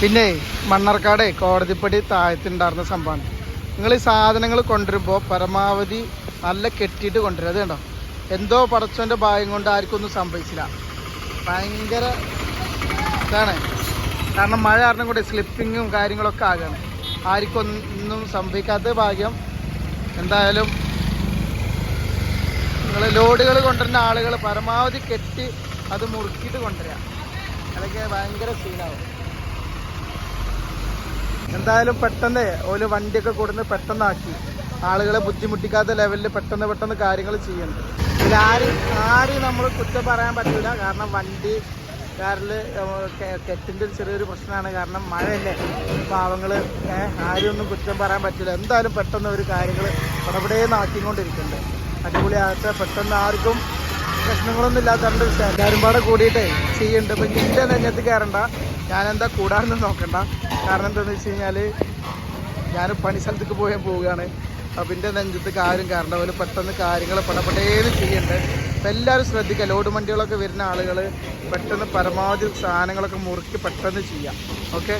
പിന്നെ മണ്ണർക്കാട് കോടതിപ്പടി താഴത്തുണ്ടായിരുന്ന സംഭവമാണ്. നിങ്ങൾ ഈ സാധനങ്ങൾ കൊണ്ടുവരുമ്പോൾ പരമാവധി നല്ല കെട്ടിയിട്ട് കൊണ്ടുവരും അത് കണ്ടോ? എന്തോ പടച്ചോന്റെ ഭാഗ്യം കൊണ്ട് ആർക്കും ഒന്നും സംഭവിച്ചില്ല. ഭയങ്കര ഇതാണ്. കാരണം മഴ കാരണം കൂടെ സ്ലിപ്പിങ്ങും കാര്യങ്ങളൊക്കെ ആകാണ്. ആർക്കൊന്നും സംഭവിക്കാത്ത ഭാഗ്യം എന്തായാലും നിങ്ങൾ ലോഡുകൾ കൊണ്ടുവരുന്ന ആളുകൾ പരമാവധി കെട്ടി അത് മുറുക്കിയിട്ട് കൊണ്ടുവരിക. അതൊക്കെ ഭയങ്കര സീനാവും എന്തായാലും പെട്ടെന്ന് ഒരു വണ്ടിയൊക്കെ കൊടുന്ന് പെട്ടെന്നാക്കി. ആളുകളെ ബുദ്ധിമുട്ടിക്കാത്ത ലെവലിൽ പെട്ടെന്ന് പെട്ടെന്ന് കാര്യങ്ങൾ ചെയ്യുന്നുണ്ട് ഇതിൽ ആരും ആരും നമ്മൾ കുറ്റം പറയാൻ പറ്റില്ല കാരണം വണ്ടി കാറിൽ കെറ്റിന്റെ ഒരു ചെറിയൊരു പ്രശ്നമാണ്. കാരണം മഴയല്ലേ. പാവങ്ങൾ ആരും ഒന്നും കുറ്റം പറയാൻ പറ്റില്ല എന്തായാലും പെട്ടെന്ന് ഒരു കാര്യങ്ങൾ പടപടേന്ന് നാട്ടിക്കൊണ്ടിരിക്കുന്നുണ്ട് അടിപൊളിയാകട്ടെ. പെട്ടെന്ന് ആർക്കും പ്രശ്നങ്ങളൊന്നും ഇല്ലാത്ത രണ്ട് എല്ലാവരും പാടെ കൂടിയിട്ടേ ചെയ്യുന്നുണ്ട് ഇപ്പം നിന്റെ നെഞ്ഞത്ത് കയറണ്ട ഞാനെന്താ കൂടാനൊന്നും നോക്കണ്ട. കാരണം എന്താണെന്ന് വെച്ച് കഴിഞ്ഞാൽ ഞാൻ പണി സ്ഥലത്തേക്ക് പോയാൽ പോവുകയാണ്. അപ്പം എന്റെ നെഞ്ചത്ത് കാര്യം കാരണം അവർ പെട്ടെന്ന് കാര്യങ്ങൾ പടപടേന്ന് ചെയ്യേണ്ടത് അപ്പം എല്ലാവരും ശ്രദ്ധിക്കുക ലോഡ് വണ്ടികളൊക്കെ വരുന്ന ആളുകൾ പെട്ടെന്ന് പരമാവധി സാധനങ്ങളൊക്കെ മുറുക്കി പെട്ടെന്ന് ചെയ്യാം. ഓക്കെ?